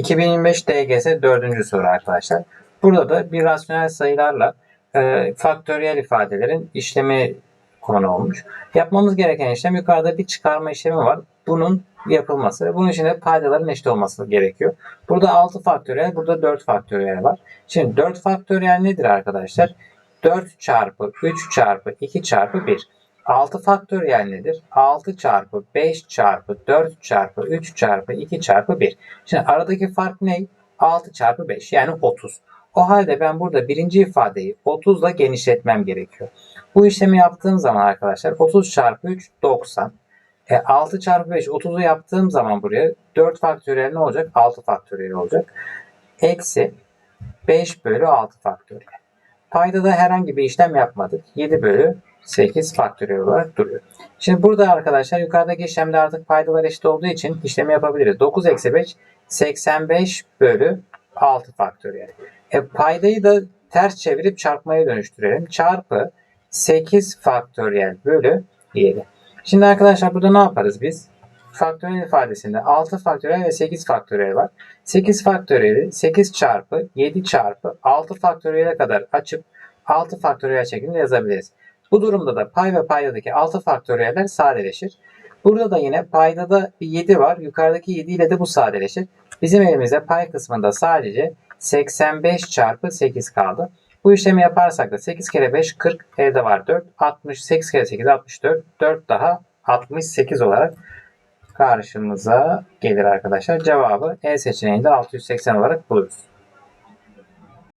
2025 DGS 4. soru arkadaşlar. Burada da bir rasyonel sayılarla e, faktöriyel ifadelerin işlemi konu olmuş. Yapmamız gereken işlem yukarıda bir çıkarma işlemi var. Bunun yapılması. Bunun için de paydaların eşit olması gerekiyor. Burada 6 faktöriyel, burada 4 faktöriyel var. Şimdi 4 faktöriyel nedir arkadaşlar? 4 çarpı 3 çarpı 2 çarpı 1. 6 faktöriyel nedir? 6 çarpı 5 çarpı 4 çarpı 3 çarpı 2 çarpı 1. Şimdi aradaki fark ne? 6 çarpı 5 yani 30. O halde ben burada birinci ifadeyi 30 ile genişletmem gerekiyor. Bu işlemi yaptığım zaman arkadaşlar 30 çarpı 3 90. E, 6 çarpı 5 30'u yaptığım zaman buraya 4 faktöriyel ne olacak? 6 faktöriyel olacak. Eksi 5 bölü 6 faktöriyel. Paydada herhangi bir işlem yapmadık. 7 bölü 8 faktöriyel olarak duruyor. Şimdi burada arkadaşlar yukarıdaki işlemde artık paydalar eşit olduğu için işlemi yapabiliriz. 9 eksi 5 85 bölü 6 faktöriyel. E, paydayı da ters çevirip çarpmaya dönüştürelim. Çarpı 8 faktöriyel bölü 7. Şimdi arkadaşlar burada ne yaparız biz? Faktöriyel ifadesinde 6 faktöriyel ve 8 faktöriyel var. 8 faktöriyeli 8 çarpı 7 çarpı 6 faktöriyele kadar açıp 6 faktöriyel şeklinde yazabiliriz. Bu durumda da pay ve paydadaki 6 faktöriyeller sadeleşir. Burada da yine paydada bir 7 var. Yukarıdaki 7 ile de bu sadeleşir. Bizim elimizde pay kısmında sadece 85 çarpı 8 kaldı. Bu işlemi yaparsak da 8 kere 5 40 elde var 4. 68 kere 8 64. 4 daha 68 olarak karşımıza gelir arkadaşlar. Cevabı E seçeneğinde 680 olarak buluruz.